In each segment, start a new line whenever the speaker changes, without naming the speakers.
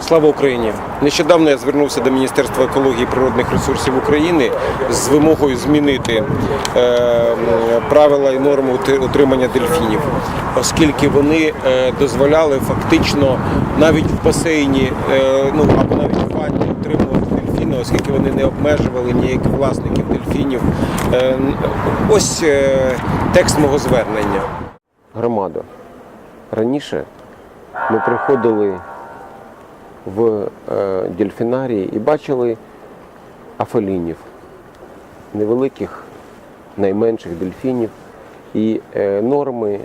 Слава Україні! Нещодавно я звернувся до Міністерства екології і природних ресурсів України з вимогою змінити е, правила і норми утримання дельфінів, оскільки вони е, дозволяли фактично навіть в басейні, е, ну або навіть в ванні утримувати дельфіни, оскільки вони не обмежували ніяких власників дельфінів. Ось текст мого звернення. Громада. Раніше ми приходили в е, дельфінарії і бачили афелінів, невеликих, найменших дельфінів. І е, норми,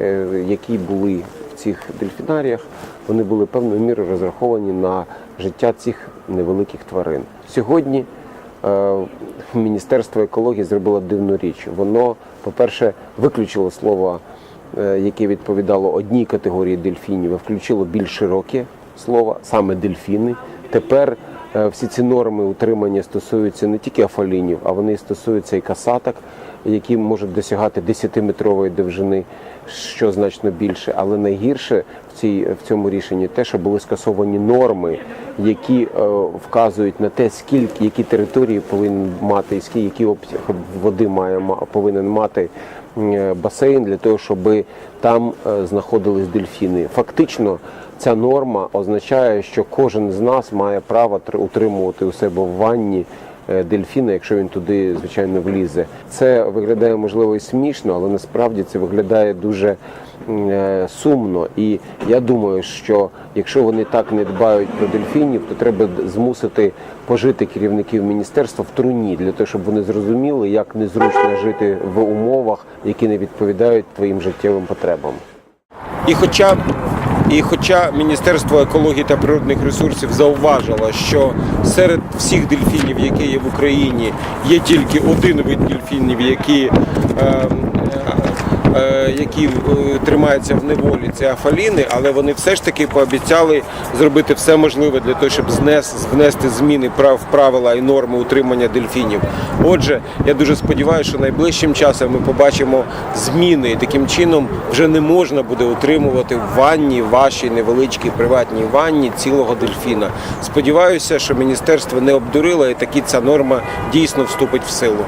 е, які були в цих дельфінаріях, вони були певною мірою розраховані на життя цих невеликих тварин. Сьогодні Міністерство екології зробило дивну річ. Воно, по-перше, виключило слово яке відповідало одній категорії дельфінів, а включило більш широке слово, саме дельфіни. Тепер е, всі ці норми утримання стосуються не тільки афалінів, а вони стосуються і касаток, які можуть досягати 10-метрової довжини, що значно більше. Але найгірше в цій в цьому рішенні те, що були скасовані норми, які е, вказують на те, скільки які території повинен мати, і скільки який обсяг води має повинен мати е, басейн для того, щоб там е, знаходились дельфіни. Фактично, ця норма означає, що кожен з нас має право тр- утримувати у себе в ванні дельфіна, якщо він туди, звичайно, влізе. Це виглядає можливо і смішно, але насправді це виглядає дуже е, сумно. І я думаю, що якщо вони так не дбають про дельфінів, то треба змусити пожити керівників міністерства в труні для того, щоб вони зрозуміли, як незручно жити в умовах, які не відповідають твоїм життєвим потребам. І хоча, і хоча Міністерство екології та природних ресурсів зауважило, що серед всіх дельфінів, які є в Україні, є тільки один вид дельфінів, які, е, е, е, які е, тримаються в неволі, це афаліни, але вони все ж таки пообіцяли зробити все можливе для того, щоб внести зміни прав, правила і норми утримання дельфінів. Отже, я дуже сподіваюся, що найближчим часом ми побачимо зміни. І таким чином вже не можна буде утримувати в ванні, вашій невеличкій приватній ванні цілого дельфіна. Сподіваюся, що міністерство не обдурило і таки ця норма дійсно вступить в силу.